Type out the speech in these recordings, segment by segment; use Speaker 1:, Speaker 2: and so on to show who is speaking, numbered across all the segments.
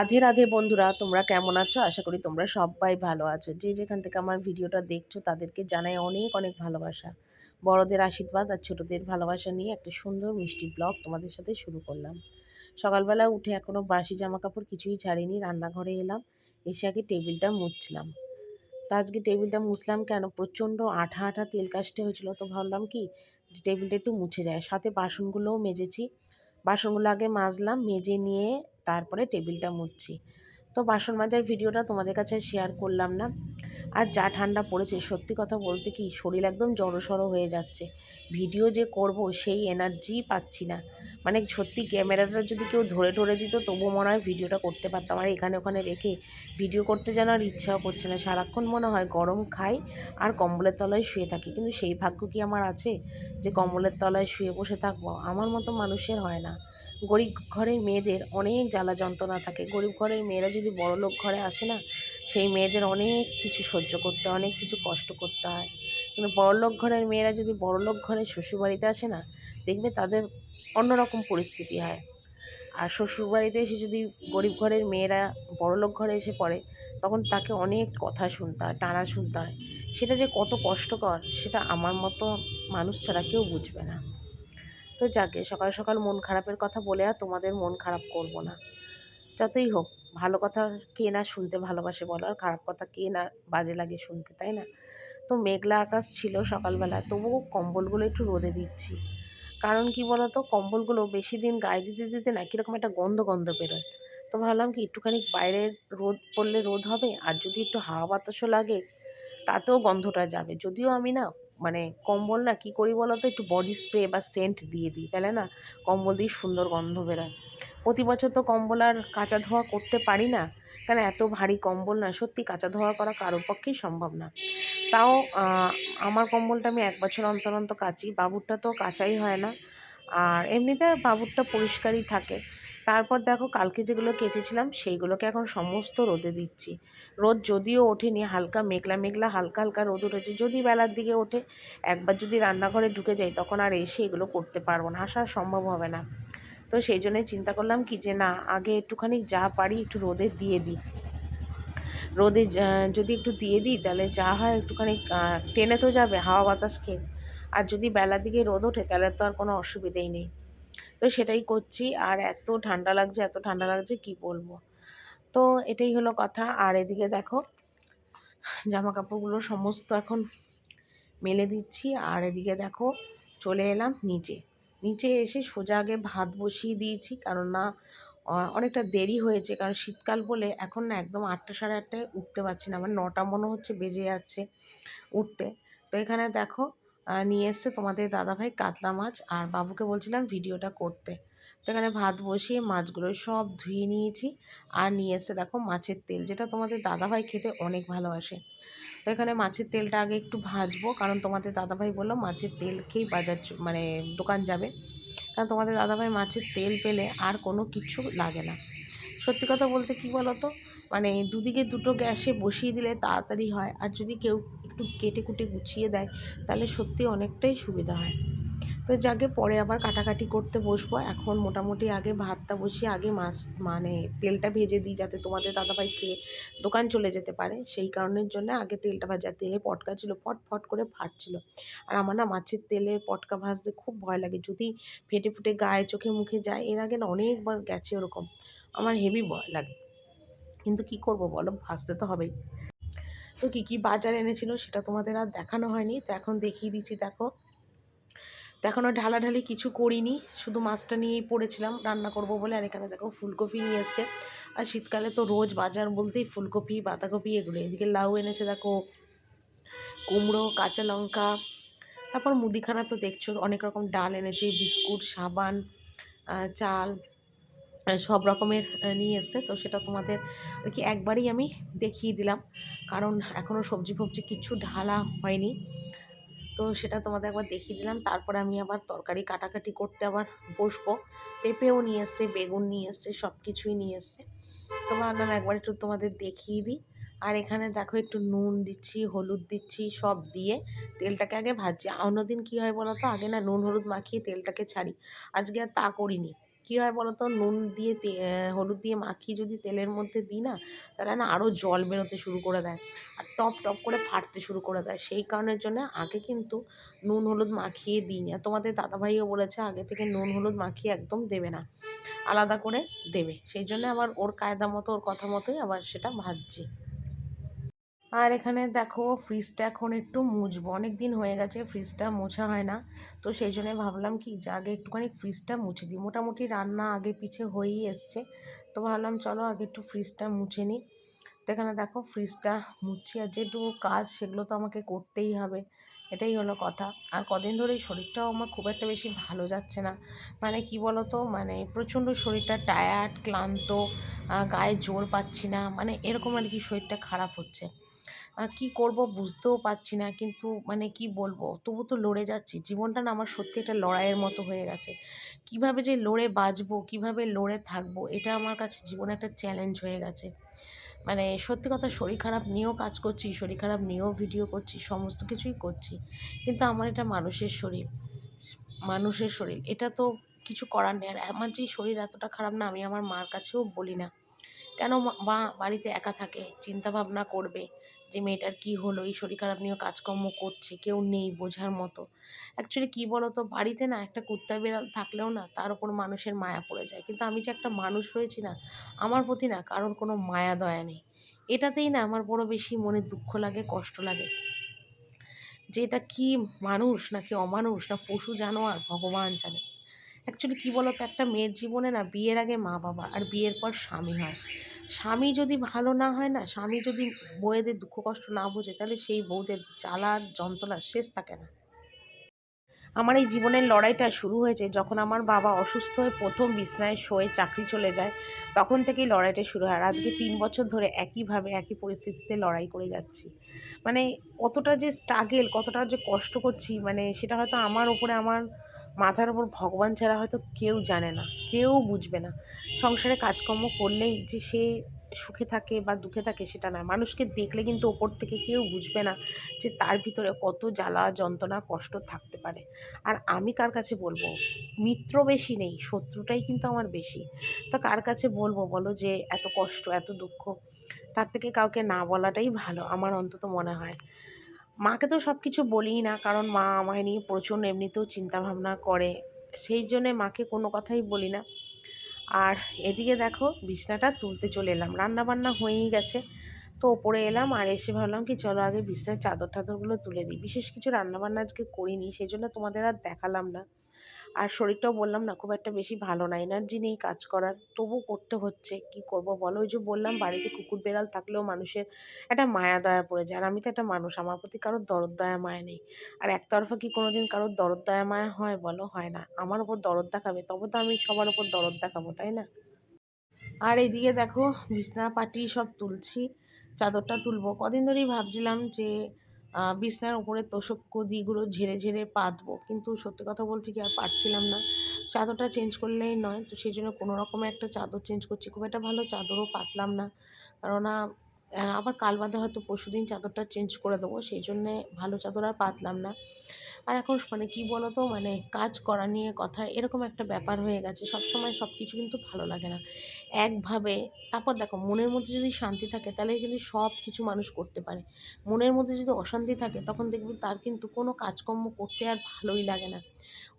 Speaker 1: রাধে রাধে বন্ধুরা, তোমরা কেমন আছো? আশা করি তোমরা সবাই ভালো আছো। যে যেখান থেকে আমার ভিডিওটা দেখছ, তাদেরকে জানাই অনেক অনেক ভালোবাসা। বড়দের আশীর্বাদ আর ছোটদের ভালোবাসা নিয়ে একটা সুন্দর মিষ্টি ব্লগ তোমাদের সাথে শুরু করলাম। সকালবেলা উঠে এখনও বাসি জামা কাপড় কিছুই ছাড়িনি, রান্নাঘরে এলাম, এসে আগে টেবিলটা মুছলাম। তো আজকে টেবিলটা মুছলাম কেন? প্রচণ্ড আঠা আঠা তেল কাশতে হয়েছিল, তো ভাবলাম কি টেবিলটা একটু মুছে যায়। সাথে বাসনগুলোও মেজেছি। বাসনগুলো আগে মাজলাম, মেজে নিয়ে তারপরে টেবিলটা মুছছি। তো বাসন মাজার ভিডিওটা তোমাদের কাছে শেয়ার করলাম না। আর যা ঠান্ডা পড়েছে, সত্যি কথা বলতে কি, শরীর একদম জড়সড়ো হয়ে যাচ্ছে। ভিডিও যে করব, সেই এনার্জি পাচ্ছি না। মানে সত্যি ক্যামেরাটা যদি কেউ ধরে ধরে দিত, তবুও মনে হয় ভিডিওটা করতে পারতাম। আর এখানে ওখানে রেখে ভিডিও করতে যেন আর ইচ্ছাও করছে না। সারাক্ষণ মনে হয় গরম খাই আর কম্বলের তলায় শুয়ে থাকি। কিন্তু সেই ভাগ্য কি আমার আছে যে কম্বলের তলায় শুয়ে বসে থাকব? আমার মতো মানুষের হয় না। গরিব ঘরের মেয়েদের অনেক জ্বালা যন্ত্রণা থাকে। গরিব ঘরের মেয়েরা যদি বড়লোক ঘরে আসে না, সেই মেয়েদের অনেক কিছু সহ্য করতে হয়, অনেক কিছু কষ্ট করতে হয়। কিন্তু বড়লোক ঘরের মেয়েরা যদি বড়লোক ঘরের শ্বশুরবাড়িতে আসে না, দেখবে তাদের অন্যরকম পরিস্থিতি হয়। আর শ্বশুরবাড়িতে এসে যদি গরিব ঘরের মেয়েরা বড়লোক ঘরে এসে পড়ে, তখন তাকে অনেক কথা শুনতে হয়, টানা শুনতে হয়। সেটা যে কত কষ্টকর, সেটা আমার মতো মানুষ ছাড়া কেউ বুঝবে না। তো যাকে, সকাল সকাল মন খারাপের কথা বলে আর তোমাদের মন খারাপ করব না। যতই হোক, ভালো কথা কে না শুনতে ভালোবাসে বলো, আর খারাপ কথা কে না বাজে লাগে শুনতে, তাই না? তো মেঘলা আকাশ ছিল সকালবেলা তবুও কম্বলগুলো একটু রোদে দিচ্ছি। কারণ কি বলতো, কম্বলগুলো বেশি দিন গায়ে দিতে দিতে না কীরকম একটা গন্ধ গন্ধ বেরোয়। তো ভাবলাম কি, একটুখানি বাইরে রোদ পড়লে রোদ হবে, আর যদি একটু হাওয়া বাতাসও লাগে, তাতেও গন্ধটা যাবে। যদিও আমি না মানে কম্বল না কী করি বলো তো একটু বডি স্প্রে বা সেন্ট দিয়ে দিই, তাহলে না কম্বল দিয়ে সুন্দর গন্ধ বেরোয়। প্রতি বছর তো কম্বল আর কাঁচা ধোয়া করতে পারি না কারণ এত ভারী কম্বল না? সত্যি কাঁচা ধোয়া করা কারোর পক্ষেই সম্ভব না। তাও আমার কম্বলটা আমি এক বছর অন্তর অন্তর কাচি, বাবুরটা তো কাচাই হয় না। আর এমনিতে বাবুরটা পরিষ্কারই থাকে। তারপর দেখো কালকে যেগুলো কেচেছিলাম, সেইগুলোকে এখন সমস্ত রোদে দিচ্ছি। রোদ যদিও ওঠেনি, হালকা মেঘলা মেঘলা, হালকা হালকা রোদ উঠেছে। যদি বেলার দিকে ওঠে, একবার যদি রান্নাঘরে ঢুকে যাই, তখন আর এসে এগুলো করতে পারব না আসা সম্ভব হবে না। তো সেই জন্যই চিন্তা করলাম কি যে না, আগে একটুখানি যা পারি একটু রোদে দিয়ে দিই। রোদে যদি একটু দিয়ে দিই, তাহলে যা হয় একটুখানি টেনে তো যাবে হাওয়া বাতাস খেয়ে। আর যদি বেলার দিকে রোদ ওঠে, তাহলে তো আর কোনো অসুবিধেই নেই। তো সেটাই করছি। আর এত ঠান্ডা লাগছে, এত ঠান্ডা লাগছে, কি বলব? তো এটাই হলো কথা। আর এদিকে দেখো জামা কাপড়গুলো সমস্ত এখন মেলে দিচ্ছি। আর এদিকে দেখো, চলে এলাম নিচে। নিচে এসে সোজা আগে ভাত বসিয়ে দিয়েছি, কারণ না অনেকটা দেরি হয়েছে। কারণ শীতকাল বলে এখন না একদম আটটা সাড়ে আটটায় উঠতে পারছি না। আমার নটা মনে হচ্ছে বেজে যাচ্ছে উঠতে। তো এখানে দেখো নিয়ে এসছে তোমাদের দাদাভাই কাতলা মাছ আর বাবুকে বলছিলাম ভিডিওটা করতে। তো এখানে ভাত বসিয়ে মাছগুলো সব ধুয়ে নিয়েছি আর নিয়ে এসে দেখো মাছের তেল, যেটা তোমাদের দাদাভাই খেতে অনেক ভালোবাসে। তো এখানে মাছের তেলটা আগে একটু ভাজবো, কারণ তোমাদের দাদাভাই বলল মাছের তেল খেয়েই বাজার মানে দোকান যাবে। কারণ তোমাদের দাদাভাই মাছের তেল পেলে আর কোনো কিছু লাগে না। সত্যি কথা বলতে কি বলো তো মানে দুদিকে দুটো গ্যাসে বসিয়ে দিলে তাড়াতাড়ি হয়, আর যদি কেউ একটু কেটে কুটে গুছিয়ে দেয়, তাহলে সত্যি অনেকটাই সুবিধা হয়। তো যাকে পরে আবার কাটাকাটি করতে বসবো, এখন মোটামুটি আগে ভাতটা বসিয়ে আগে মাছ মানে তেলটা ভেজে দিই যাতে তোমাদের দাদাভাই খেয়ে দোকান চলে যেতে পারে। সেই কারণের জন্য আগে তেলটা ভাজা, তেলে পটকা ছিল, ফট ফট করে ফাটছিল। আর আমার না মাছের তেলে পটকা ভাজতে খুব ভয় লাগে, যদি ফেটে ফুটে গায়ে, চোখে মুখে যায়, এর আগে না অনেকবার গেছে ওরকম। আমার হেভি ভয় লাগে। কিন্তু কি করব বলো, ভাজতে তো হবেই। তো কী কী বাজার এনেছিল সেটা তোমাদের আর দেখানো হয়নি। তো এখন দেখিয়ে দিচ্ছি, দেখো। তো এখনও ঢালাঢালি কিছু করিনি, শুধু মাছটা নিয়েই পড়েছিলাম, রান্না করব বলে। আর এখানে দেখো ফুলকপি নিয়ে এসছে। আর শীতকালে তো রোজ বাজার বলতেই ফুলকপি, বাঁধাকপি, এগুলো। এদিকে লাউ এনেছে, দেখো। কুমড়ো, কাঁচা লঙ্কা। তারপর মুদিখানা তো দেখছ, অনেক রকম ডাল এনেছে, বিস্কুট, সাবান চাল। সব রকমের নিয়ে এসছে। তো সেটা তোমাদের আর কি একবারই আমি দেখিয়ে দিলাম। কারণ এখনও সবজি ফবজি কিছু ঢালা হয়নি। তো সেটা তোমাদের একবার দেখিয়ে দিলাম। তারপরে আমি আবার তরকারি কাটাকাটি করতে আবার বসবো। পেঁপেও নিয়ে এসছে, বেগুন নিয়ে এসছে সব কিছুই নিয়ে এসছে। তো ভাবলাম একবার একটু তোমাদের দেখিয়ে দিই। আর এখানে দেখো একটু নুন দিচ্ছি, হলুদ দিচ্ছি, সব দিয়ে তেলটাকে আগে ভাজছি। অন্যদিন কী হয় বলো তো? আগে না নুন, হলুদ মাখিয়ে তেলটাকে ছাড়ি। আজকে আর তা করিনি। কী হয় বলো তো নুন দিয়ে হলুদ দিয়ে মাখিয়ে যদি তেলের মধ্যে দিই না তাহলে না আরও জল বেরোতে শুরু করে দেয় আর টপ টপ করে ফাটতে শুরু করে দেয়। সেই কারণের জন্য আগে কিন্তু নুন, হলুদ মাখিয়ে দিই না তোমাদের দাদাভাইও বলেছে আগে থেকে নুন, হলুদ মাখিয়ে একদম দেবে না, আলাদা করে দেবে। সেই জন্য আবার ওর কায়দা মতো, ওর কথা মতোই আবার সেটা ভাজছি। আর এখানে দেখো ফ্রিজটা এখন একটু মুছবো। অনেক দিন হয়ে গেছে ফ্রিজটা মোছা হয় না। তো সেই জন্য ভাবলাম কি, যে আগে একটুখানি ফ্রিজটা মুছে দিই। মোটামুটি রান্না আগে পিছে হয়েই এসছে। তো ভাবলাম চলো আগে একটু ফ্রিজটা মুছে নিই। তো এখানে দেখো ফ্রিজটা মুছছি আর যেটুকু কাজ, সেগুলো তো আমাকে করতেই হবে। এটাই হলো কথা। আর কদিন ধরে শরীরটাও আমার খুব একটা বেশি ভালো যাচ্ছে না। মানে কি বলো তো মানে প্রচণ্ড শরীরটা টায়ার্ড ক্লান্ত গায়ে জোর পাচ্ছি না। মানে এরকম আর কি শরীরটা খারাপ হচ্ছে। কি করব বুঝতেও পারছি না। কিন্তু মানে কি বলব? তবু তো লড়ে যাচ্ছি। জীবনটা না আমার সত্যি একটা লড়াইয়ের মতো হয়ে গেছে। কীভাবে যে লড়ে বাঁচবো, কীভাবে লড়ে থাকব, এটা আমার কাছে জীবনে একটা চ্যালেঞ্জ হয়ে গেছে। মানে সত্যি কথা শরীর খারাপ নিয়েও কাজ করছি, শরীর খারাপ নিয়েও ভিডিও করছি, সমস্ত কিছুই করছি। কিন্তু আমার এটা মানুষের শরীর। মানুষের শরীর। এটা তো কিছু করার নেই। আর আমার যে শরীর এতটা খারাপ না, আমি আমার মার কাছেও বলি না। কেন মা বাড়িতে একা থাকে চিন্তা ভাবনা করবে যে মেয়েটার কি হলো, এই শরীর খারাপ নিয়েও কাজকর্ম করছে, কেউ নেই বোঝার মতো। অ্যাকচুয়ালি কী বলো তো বাড়িতে না একটা কুত্তা বিড়াল থাকলেও না তার উপর মানুষের মায়া পড়ে যায়। কিন্তু আমি যে একটা মানুষ রয়েছি না, আমার প্রতি না কারোর কোনো মায়া দয়া নেই। এটাতেই না আমার বড় বেশি মনে দুঃখ লাগে, কষ্ট লাগে। যে এটা কি মানুষ নাকি অমানুষ না পশু জানোয়ার, ভগবান জানে। অ্যাকচুয়ালি কী বলো তো একটা মেয়ের জীবনে না বিয়ের আগে মা বাবা আর বিয়ের পর স্বামী হয়। স্বামী যদি ভালো না হয় না, স্বামী যদি বউয়েদের দুঃখ কষ্ট না বোঝে, তাহলে সেই বউদের জ্বালার যন্ত্রণা শেষ থাকে না। আমার এই জীবনের লড়াইটা শুরু হয়েছে যখন আমার বাবা অসুস্থ হয়ে প্রথম বিছনায় শোয়ে চাকরি চলে যায়, তখন থেকেই লড়াইটা শুরু হয়। আর আজকে তিন বছর ধরে একইভাবে, একই পরিস্থিতিতে লড়াই করে যাচ্ছি। মানে কতটা যে স্ট্রাগেল কতটা যে কষ্ট করছি মানে সেটা হয়তো আমার ওপরে আমার মাথার ওপর ভগবান ছাড়া হয়তো কেউ জানে না, কেউ বুঝবে না। সংসারে কাজকর্ম করলেই যে সে সুখে থাকে বা দুঃখে থাকে সেটা না মানুষকে দেখলে কিন্তু ওপর থেকে কেউ বুঝবে না যে তার ভিতরে কত জ্বালা, যন্ত্রণা, কষ্ট থাকতে পারে। আর আমি কার কাছে বলব? মিত্র বেশি নেই, শত্রুটাই কিন্তু আমার বেশি। তো কার কাছে বলব বলো যে এত কষ্ট, এত দুঃখ? তার থেকে কাউকে না বলাটাই ভালো, আমার অন্তত মনে হয়। মাকে তো সব কিছু বলিই না, কারণ মা আমায় নিয়ে প্রচুর এমনিতেও চিন্তাভাবনা করে। সেই জন্যে মাকে কোনো কথাই বলি না। আর এদিকে দেখো, বিছনাটা তুলতে চলে এলাম। রান্না বান্না হয়েই গেছে। তো ওপরে এলাম আর এসে ভাবলাম কি, চলো আগে বিছনার চাদর টাদরগুলো তুলে দিই। বিশেষ কিছু রান্নাবান্না আজকে করিনি, সেই জন্য তোমাদের আর দেখালাম না। আর শরীরটাও বললাম না, খুব একটা বেশি ভালো না এনার্জি নেই কাজ করার। তবু করতে হচ্ছে, কি করব বলো? ওই যে বললাম, বাড়িতে কুকুর বেড়াল থাকলেও মানুষের একটা মায়া দয়া পড়ে যায়, আর আমি তো একটা মানুষ, আমার প্রতি কারোর দরদ দয়া মায়া নেই। আর একতরফা কি কোনো দিন কারোর দরদ দয়া মায়া হয় বলো? হয় না। আমার ওপর দরদ দেখাবে, তবে তো আমি সবার ওপর দরদ দেখাবো, তাই না? আর এইদিকে দেখো বিছনা পাটি সব তুলছি, চাদরটা তুলবো। কদিন ধরেই ভাবছিলাম যে বিছনার উপরে তোষক কদিগুলো ঝেড়ে ঝেড়ে পাতবো। কিন্তু সত্যি কথা বলছি কি আর পারছিলাম না। চাদরটা চেঞ্জ করলেই নয়। তো সেই জন্য কোনো রকমে একটা চাদর চেঞ্জ করছি। খুব একটা ভালো চাদরও পাতলাম না। কেননা আবার কাল বাদে হয়তো পরশু দিন চাদরটা চেঞ্জ করে দেবো। সেই জন্যে ভালো চাদর আর পাতলাম না। আর এখন মানে কী বলো তো মানে কাজ করা নিয়ে কথা, এরকম একটা ব্যাপার হয়ে গেছে। সব সময় সব কিছু কিন্তু ভালো লাগে না। একভাবে তারপর দেখো, মনের মধ্যে যদি শান্তি থাকে, তাহলে কিন্তু সব কিছু মানুষ করতে পারে। মনের মধ্যে যদি অশান্তি থাকে, তখন দেখবি তার কিন্তু কোনো কাজকর্ম করতে আর ভালোই লাগে না।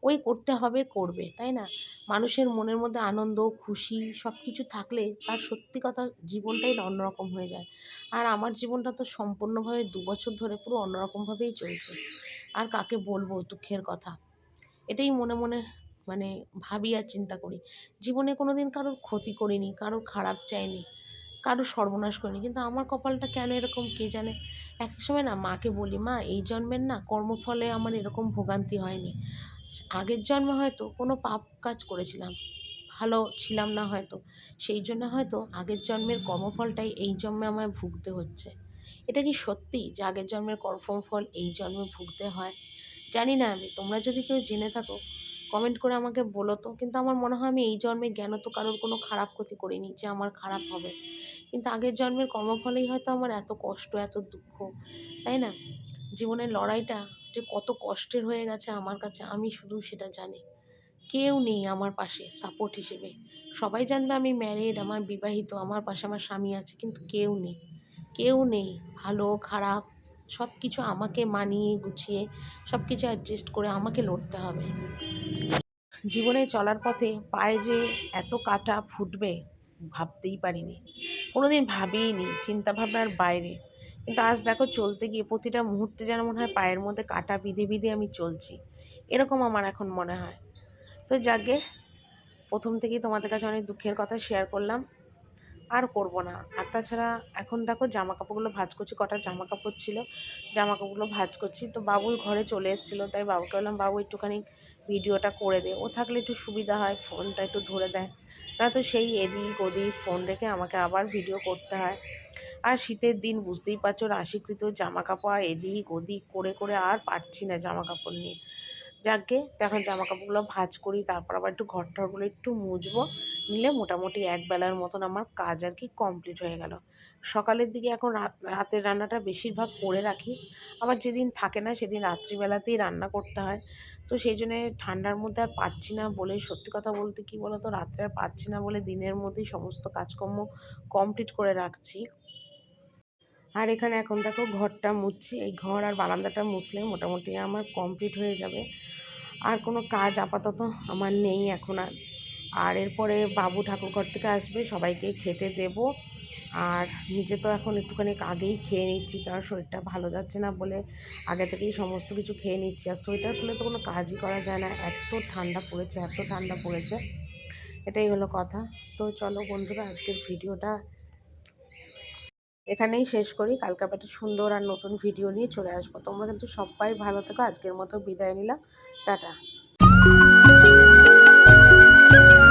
Speaker 1: ওই করতে হবে, করবে, তাই না? মানুষের মনের মধ্যে আনন্দ, খুশি সব কিছু থাকলে তার সত্যি কথা জীবনটাই অন্যরকম হয়ে যায়। আর আমার জীবনটা তো সম্পূর্ণভাবে দু বছর ধরে পুরো অন্যরকমভাবেই চলছে। আর কাকে বলব দুঃখের কথা? এটাই মনে মনে মানে ভাবি আর চিন্তা করি। জীবনে কোনো দিন কারোর ক্ষতি করিনি, কারোর খারাপ চাইনি, কারোর সর্বনাশ করিনি, কিন্তু আমার কপালটা কেন এরকম কে জানে? এক সময় না মাকে বলি, মা, এই জন্মের না কর্মফলে আমার এরকম ভোগান্তি হয়নি। আগের জন্মে হয়তো কোনো পাপ কাজ করেছিলাম, ভালো ছিলাম না হয়তো, সেই জন্য হয়তো আগের জন্মের কর্মফলটাই এই জন্মে আমায় ভুগতে হচ্ছে। এটা কি সত্যি যে আগের জন্মের কর্মফল এই জন্মে ভুগতে হয়? জানি না আমি। তোমরা যদি কেউ জেনে থাকো কমেন্ট করে আমাকে বলো তো। কিন্তু আমার মনে হয় আমি এই জন্মে জ্ঞান তো কারোর কোনো খারাপ ক্ষতি করিনি যে আমার খারাপ হবে। কিন্তু আগের জন্মের কর্মফলেই হয়তো আমার এত কষ্ট, এত দুঃখ, তাই না? জীবনের লড়াইটা যে কত কষ্টের হয়ে গেছে আমার কাছে, আমি শুধু সেটা জানি। কেউ নেই আমার পাশে সাপোর্ট হিসেবে। সবাই জানবে আমি ম্যারিড আমার বিবাহিত, আমার পাশে আমার স্বামী আছে, কিন্তু কেউ নেই। কেউ নেই, ভালো, খারাপ সব কিছু আমাকে মানিয়ে গুছিয়ে সব কিছু অ্যাডজাস্ট করে আমাকে লড়তে হবে। জীবনে চলার পথে পায়ে যে এত কাটা ফুটবে, ভাবতেই পারিনি। কোনোদিন ভাবিনি চিন্তা ভাবনার বাইরে। কিন্তু আজ দেখো চলতে গিয়ে প্রতিটা মুহূর্তে যেন মনে হয় পায়ের মধ্যে কাটা বিধে বিধে আমি চলছি। এরকম আমার এখন মনে হয়। তো যাকে প্রথম থেকেই তোমাদের কাছে অনেক দুঃখের কথা শেয়ার করলাম। আর করব না। আর তাছাড়া এখন দেখো জামা কাপড়গুলো ভাজ করছি কটা জামা কাপড় ছিল জামা কাপড়গুলো ভাজ করছি তো বাবুর ঘরে চলে এসেছিল, তাই বাবুকে বললাম, বাবু, একটুখানি ভিডিওটা করে দে। ও থাকলে একটু সুবিধা হয়, ফোনটা একটু ধরে দেয়। না তো সেই এদিক ওদিক ফোন রেখে আমাকে আবার ভিডিও করতে হয়। আর শীতের দিন বুঝতেই পারছ, রাশিকৃত জামা কাপড় এদিক ওদিক করে করে আর পারছি না জামা কাপড় নিয়ে। যাকে এখন জামা কাপড়গুলো ভাজ করি, তারপর আবার একটু ঘর টরগুলো একটু মুছবো নিলে মোটামুটি এক বেলার মতন আমার কাজ আর কি কমপ্লিট হয়ে গেল। সকালের দিকে এখন রাত, রাতের রান্নাটা বেশিরভাগ করে রাখি। আবার যেদিন থাকে না সেদিন রাত্রিবেলাতেই রান্না করতে হয়। তো সেই জন্যে ঠান্ডার মধ্যে আর পারছি না বলে, সত্যি কথা বলতে কি বলতো, রাত্রে আর পারছি না বলে দিনের মধ্যেই সমস্ত কাজকর্ম কমপ্লিট করে রাখছি। আর এখানে এখন দেখো ঘরটা মুছছি। এই ঘর আর বারান্দাটা মুছলে মোটামুটি আমার কমপ্লিট হয়ে যাবে। আর কোনো কাজ আপাতত আমার নেই এখন আর। আর এরপরে বাবু ঠাকুরঘর থেকে আসবে, সবাইকে খেতে দেব। আর নিজে তো এখন একটুখানি আগেই খেয়ে নিচ্ছি, কারণ শরীরটা ভালো যাচ্ছে না বলে আগে থেকেই সমস্ত কিছু খেয়ে নিচ্ছি। আর সোয়েটার খুলে তো কোনো কাজই করা যায় না, এত ঠান্ডা পড়েছে, এত ঠান্ডা পড়েছে। এটাই হলো কথা। তো চলো বন্ধুরা, আজকের ভিডিওটা এখানেই শেষ করি। কালকে একটা সুন্দর আর নতুন ভিডিও নিয়ে চলে আসব। তোমরা কিন্তু সবাই ভালো থেকো। আজকের মতো বিদায় নিলাম। টাটা। Peace.